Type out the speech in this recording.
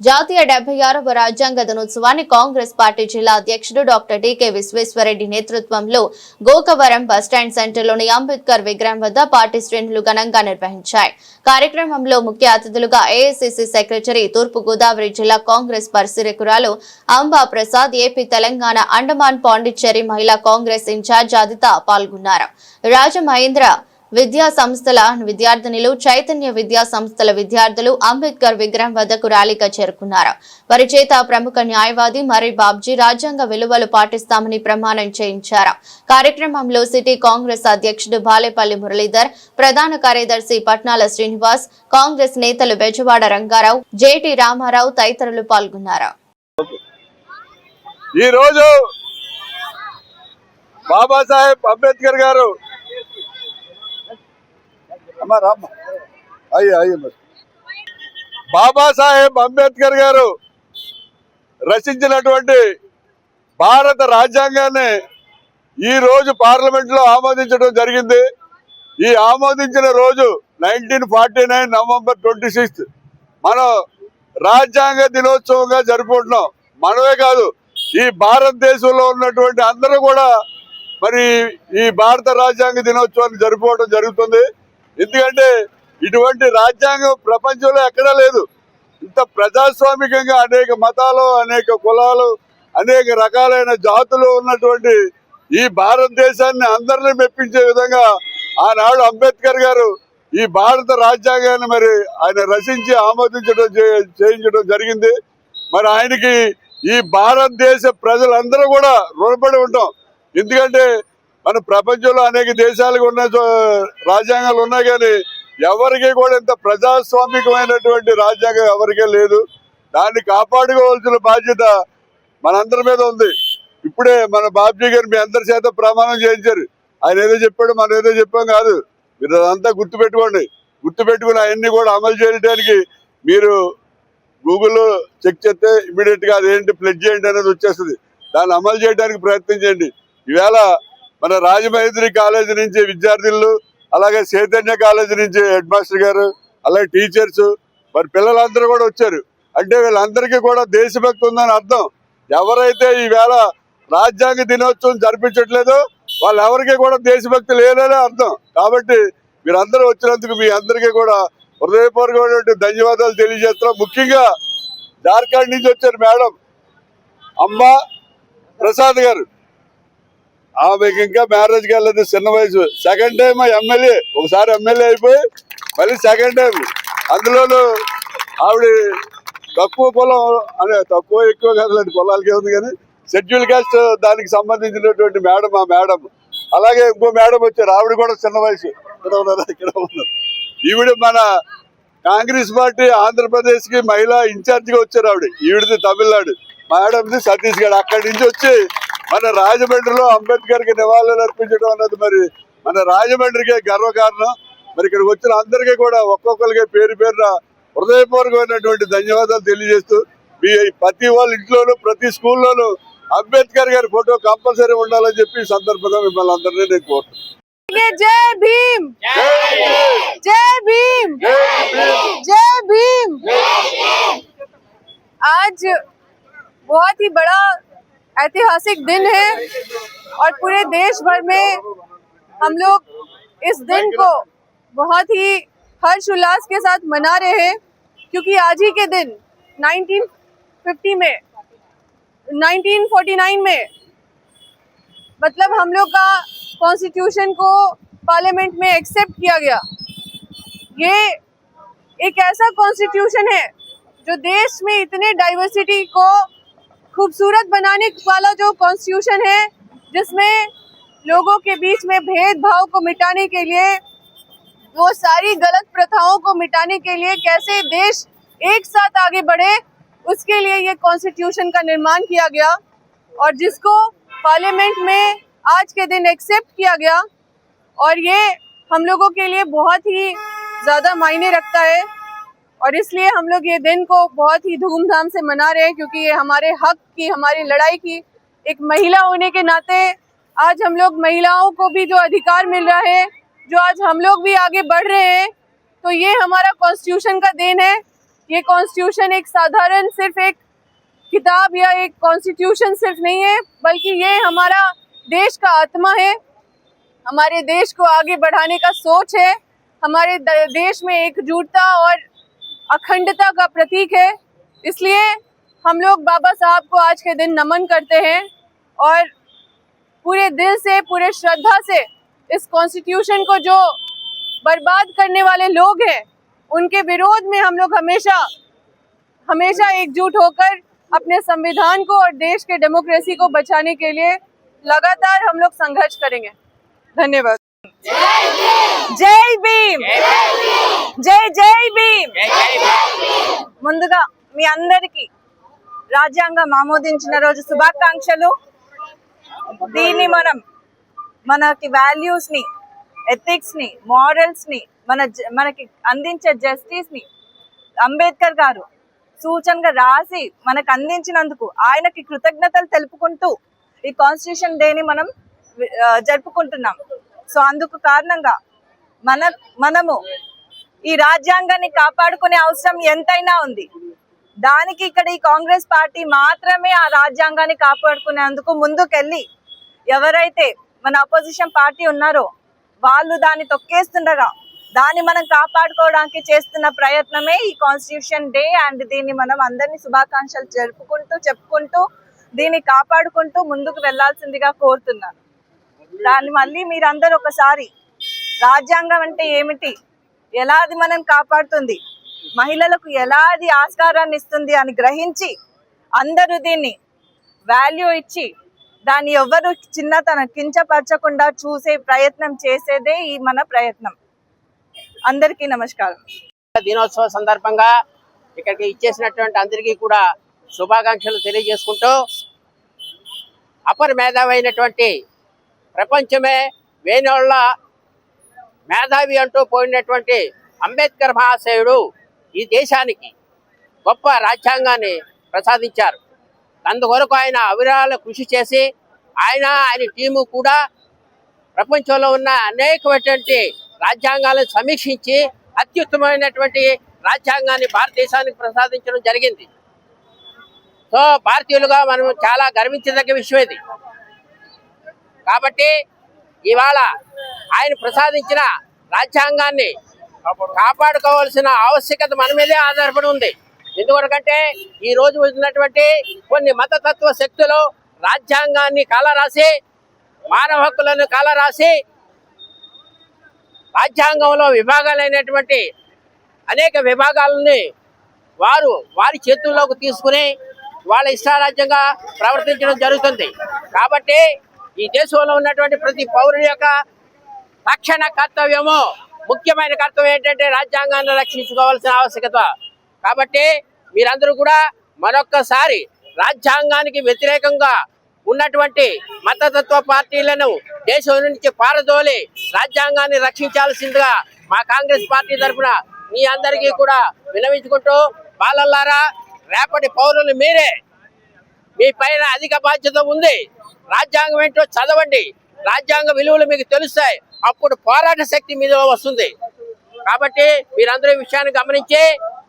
జాతీయ డెబ్బై ఆరవ రాజ్యాంగ దినోత్సవాన్ని కాంగ్రెస్ పార్టీ జిల్లా అధ్యక్షుడు డాక్టర్ టీకే విశ్వేశ్వరరెడ్డి నేతృత్వంలో గోకవరం బస్టాండ్ సెంటర్లోని అంబేద్కర్ విగ్రహం వద్ద పార్టీ శ్రేణులు ఘనంగా నిర్వహించాయి. కార్యక్రమంలో ముఖ్య అతిథులుగా ఏఐసిసి సెక్రటరీ తూర్పు గోదావరి జిల్లా కాంగ్రెస్ పరిశీలకురాలు అంబా ప్రసాద్ ఏపీ తెలంగాణ అండమాన్ పాండిచ్చేరి మహిళా కాంగ్రెస్ ఇన్ఛార్జ్ అదిత పాల్గొన్నారు. రాజమహేంద్ర విద్యా సంస్థల విద్యార్థినులు చైతన్య విద్యా సంస్థల విద్యార్థులు అంబేద్కర్ విగ్రహం వద్దకు ర్యాలీగా చేరుకున్నారు. వారి చేత ప్రముఖ న్యాయవాది మరి బాబ్జీ రాజ్యాంగ విలువలు పాటిస్తామని ప్రమాణం చేయించారు. కార్యక్రమంలో సిటీ కాంగ్రెస్ అధ్యక్షుడు బాలేపల్లి మురళీధర్ ప్రధాన కార్యదర్శి పట్నాల శ్రీనివాస్ కాంగ్రెస్ నేతలు బెజవాడ రంగారావు జేటి రామారావు తదితరులు పాల్గొన్నారు. ఈ రోజు బాబాసాహెబ్ అంబేద్కర్ గారు అమ్మా రామ్మ. అయ్యే అయ్యి మరి. బాబాసాహెబ్ అంబేద్కర్ గారు రచించినటువంటి భారత రాజ్యాంగాన్ని ఈ రోజు ఆమోదించడం జరిగింది. ఈ ఆమోదించిన రోజు nineteen forty nine November twenty sixth మనం రాజ్యాంగ దినోత్సవంగా జరుపుకుంటున్నాం. మనమే కాదు ఈ భారతదేశంలో ఉన్నటువంటి అందరూ కూడా మరి ఈ భారత రాజ్యాంగ దినోత్సవాన్ని జరుపుకోవడం జరుగుతుంది. ఎందుకంటే ఇటువంటి రాజ్యాంగం ప్రపంచంలో ఎక్కడా లేదు. ఇంత ప్రజాస్వామికంగా అనేక మతాలు అనేక కులాలు అనేక రకాలైన జాతులు ఉన్నటువంటి ఈ భారతదేశాన్ని అందరినీ మెప్పించే విధంగా ఆనాడు అంబేద్కర్ గారు ఈ భారత రాజ్యాంగాన్ని మరి ఆయన రచించి ఆమోదించడం చేయించడం జరిగింది. మరి ఆయనకి ఈ భారతదేశ ప్రజలందరూ కూడా రుణపడి ఉంటాం. ఎందుకంటే మన ప్రపంచంలో అనేక దేశాలకు ఉన్న రాజ్యాంగాలు ఉన్నాయి కానీ ఎవరికి కూడా ఇంత ప్రజాస్వామికమైనటువంటి రాజ్యాంగం ఎవరికే లేదు. దాన్ని కాపాడుకోవాల్సిన బాధ్యత మనందరి మీద ఉంది. ఇప్పుడే మన బాబ్జీ గారు మీ అందరి చేత ప్రమాణం చేయించారు. ఆయన ఏదో చెప్పాడు మనం ఏదో చెప్పాం కాదు. మీరు అదంతా గుర్తుపెట్టుకోండి. గుర్తుపెట్టుకుని అవన్నీ కూడా అమలు చేయడానికి మీరు గూగుల్లో చెక్ చేస్తే ఇమీడియట్గా అదేంటి ప్లెడ్ చేయండి అనేది వచ్చేస్తుంది. దాన్ని అమలు చేయడానికి ప్రయత్నం చేయండి. ఈవేళ మన రాజమహేంద్రి కాలేజీ నుంచి విద్యార్థులు అలాగే చైతన్య కాలేజీ నుంచి హెడ్ మాస్టర్ గారు అలాగే టీచర్స్ మరి పిల్లలందరూ కూడా వచ్చారు. అంటే వీళ్ళందరికీ కూడా దేశభక్తి ఉందని అర్థం. ఎవరైతే ఈవేళ రాజ్యాంగ దినోత్సవం జరిపించట్లేదో వాళ్ళు ఎవరికి కూడా దేశభక్తి లేదనే అర్థం. కాబట్టి మీరందరూ వచ్చినందుకు మీ అందరికీ కూడా హృదయపూర్వకమైనటువంటి ధన్యవాదాలు తెలియజేస్తున్నాం. ముఖ్యంగా జార్ఖండ్ నుంచి వచ్చారు మేడం అమ్మ ప్రసాద్ గారు. ఆమెకి ఇంకా మ్యారేజ్కి వెళ్ళదు చిన్న వయసు. సెకండ్ టైం ఎమ్మెల్యే ఒకసారి ఎమ్మెల్యే అయిపోయి మళ్ళీ సెకండ్ టైం అందులోనూ ఆవిడ తక్కువ పొలం అనే తక్కువ ఎక్కువ కదలండి పొలాలకే ఉంది కానీ షెడ్యూల్ కాస్ట్ దానికి సంబంధించినటువంటి మేడం ఆ మేడం. అలాగే ఇంకో మేడం వచ్చారు ఆవిడ కూడా చిన్న వయసు. ఇక్కడ ఉన్నారు ఇక్కడ ఉన్నారు ఈవిడ మన కాంగ్రెస్ పార్టీ ఆంధ్రప్రదేశ్కి మహిళా ఇన్ఛార్జిగా వచ్చారు ఆవిడ. ఈవిడది తమిళనాడు. మేడంది ఛత్తీస్గఢ్ అక్కడి నుంచి వచ్చి మన రాజమండ్రిలో అంబేద్కర్ కి నివాళులు అర్పించడం అన్నది మరి మన రాజమండ్రికే గర్వకారణం మరి ఇక్కడికి వచ్చిన అందరికీ కూడా ఒక్కొక్కరికి పేరు పేరున హృదయపూర్వకమైనటువంటి ధన్యవాదాలు తెలియజేస్తూ మీ ప్రతి వాళ్ళ ఇంట్లోనూ ప్రతి స్కూల్లోనూ అంబేద్కర్ గారి ఫోటో కంపల్సరీ ఉండాలని చెప్పి ఈ సందర్భంగా మిమ్మల్ని అందరినీ నేను కోరుతున్నాను ये जय भीम जय भीम जय भीम आज बहुत ही बड़ा ऐतिहासिक दिन है और पूरे देश भर में हम लोग इस दिन को बहुत ही हर्ष उल्लास के साथ मना रहे हैं, क्योंकि आज ही के दिन 1950 में 1949 में मतलब हम लोग का कॉन्स्टिट्यूशन को पार्लियामेंट में एक्सेप्ट किया गया। ये एक ऐसा कॉन्स्टिट्यूशन है जो देश में इतने डाइवर्सिटी को खूबसूरत बनाने वाला जो कॉन्स्टिट्यूशन है, जिसमें लोगों के बीच में भेदभाव को मिटाने के लिए, वो सारी गलत प्रथाओं को मिटाने के लिए कैसे देश एक साथ आगे बढ़े, उसके लिए ये कॉन्स्टिट्यूशन का निर्माण किया गया। और जिसको पार्लियामेंट में आज के दिन एक्सेप्ट किया गया, और ये हम लोगों के लिए बहुत ही ज़्यादा मायने रखता है। और इसलिए हम लोग ये दिन को बहुत ही धूमधाम से मना रहे हैं, क्योंकि ये हमारे हक की, हमारी लड़ाई की एक महिला होने के नाते आज हम लोग महिलाओं को भी जो अधिकार मिल रहा है, जो आज हम लोग भी आगे बढ़ रहे हैं तो ये हमारा कॉन्स्टिट्यूशन का देन है। ये कॉन्स्टिट्यूशन एक साधारण सिर्फ़ एक किताब या एक कॉन्स्टिट्यूशन सिर्फ़ नहीं है, बल्कि ये हमारा देश का आत्मा है। हमारे देश को आगे बढ़ाने का सोच है। हमारे देश में एकजुटता और अखंडता का प्रतीक है। इसलिए हम लोग बाबा साहब को आज के दिन नमन करते हैं और पूरे दिल से, पूरे श्रद्धा से इस कॉन्स्टिट्यूशन को जो बर्बाद करने वाले लोग हैं, उनके विरोध में हम लोग हमेशा हमेशा एकजुट होकर अपने संविधान को और देश के डेमोक्रेसी को बचाने के लिए लगातार हम लोग संघर्ष करेंगे। धन्यवाद। జై భీమ్. జై జై భీమ్. ముందుగా మీ అందరికి రాజ్యాంగం ఆమోదించిన రోజు శుభాకాంక్షలు. దీన్ని మనం మనకి వాల్యూస్ని ఎథిక్స్ని మారల్స్ని మన జ- మనకి అందించే జస్టిస్ని అంబేద్కర్ గారు సూచనగా రాసి మనకు అందించినందుకు ఆయనకి కృతజ్ఞతలు తెలుపుకుంటూ ఈ కాన్స్టిట్యూషన్ డేని మనం జరుపుకుంటున్నాం. సో అందుకు కారణంగా మన మనము ఈ రాజ్యాంగాన్ని కాపాడుకునే అవసరం ఎంతైనా ఉంది. దానికి ఇక్కడ ఈ కాంగ్రెస్ పార్టీ మాత్రమే ఆ రాజ్యాంగాన్ని కాపాడుకునేందుకు ముందుకెళ్ళి ఎవరైతే మన అపోజిషన్ పార్టీ ఉన్నారో వాళ్ళు దాన్ని తొక్కేస్తుండగా దాన్ని మనం కాపాడుకోవడానికి చేస్తున్న ప్రయత్నమే ఈ కాన్స్టిట్యూషన్ డే అండ్ దీన్ని మనం అందరినీ శుభాకాంక్షలు జరుపుకుంటూ చెప్పుకుంటూ దీన్ని కాపాడుకుంటూ ముందుకు వెళ్ళాల్సిందిగా కోరుతున్నాను. దాన్ని మళ్ళీ మీరందరూ ఒకసారి రాజ్యాంగం అంటే ఏమిటి? ఎలా అది మనం కాపాడుతుంది? మహిళలకు ఎలా అది ఆస్కారాన్ని ఇస్తుంది అని గ్రహించి అందరూ దీన్ని వాల్యూ ఇచ్చి దాన్ని ఎవరు చిన్నతన కించపరచకుండా చూసే ప్రయత్నం చేసేదే ఈ మన ప్రయత్నం. అందరికీ నమస్కారం. దినోత్సవ సందర్భంగా ఇక్కడికి ఇచ్చేసినటువంటి అందరికీ కూడా శుభాకాంక్షలు తెలియజేసుకుంటూ అపర మేధావైనటువంటి అయినటువంటి ప్రపంచమే వేణోళ్ళ మేధావి అంటూ పోయినటువంటి అంబేద్కర్ మహాశయుడు ఈ దేశానికి గొప్ప రాజ్యాంగాన్ని ప్రసాదించారు. అందుకొరకు ఆయన అవిరాల కృషి చేసి ఆయన ఆయన టీము కూడా ప్రపంచంలో ఉన్న అనేకమైనటువంటి రాజ్యాంగాలను సమీక్షించి అత్యుత్తమైనటువంటి రాజ్యాంగాన్ని భారతదేశానికి ప్రసాదించడం జరిగింది. సో భారతీయులుగా మనం చాలా గర్వించదగ్గ విషయం ఇది. కాబట్టి ఇవాళ ఆయన ప్రసాదించిన రాజ్యాంగాన్ని కాపాడుకోవాల్సిన ఆవశ్యకత మన మీదే ఆధారపడి ఉంది. ఎందుకంటే ఈ రోజు ఉన్నటువంటి కొన్ని మతతత్వ శక్తులు రాజ్యాంగాన్ని కాలరాసి మానవ హక్కులను కాలరాసి రాజ్యాంగంలో విభాగాలైనటువంటి అనేక విభాగాలని వారు వారి చేతుల్లోకి తీసుకుని వాళ్ళ ఇష్టారాజ్యంగా ప్రవర్తించడం జరుగుతుంది. కాబట్టి ఈ దేశంలో ఉన్నటువంటి ప్రతి పౌరుని యొక్క రక్షణ కర్తవ్యము. ముఖ్యమైన కర్తవ్యం ఏంటంటే రాజ్యాంగాన్ని రక్షించుకోవాల్సిన ఆవశ్యకత. కాబట్టి మీరందరూ కూడా మరొక్కసారి రాజ్యాంగానికి వ్యతిరేకంగా ఉన్నటువంటి మతతత్వ పార్టీలను దేశం నుంచి పారదోలి రాజ్యాంగాన్ని రక్షించాల్సిందిగా మా కాంగ్రెస్ పార్టీ తరఫున మీ అందరికీ కూడా వినవించుకుంటూ బాలల్లారా రేపటి పౌరులు మీరే మీ పైన అధిక బాధ్యత ఉంది. రాజ్యాంగం ఏంటో చదవండి. రాజ్యాంగ విలువలు మీకు తెలుస్తాయి. అప్పుడు పోరాట శక్తి మీద వస్తుంది. కాబట్టి మీరందరూ విషయాన్ని గమనించి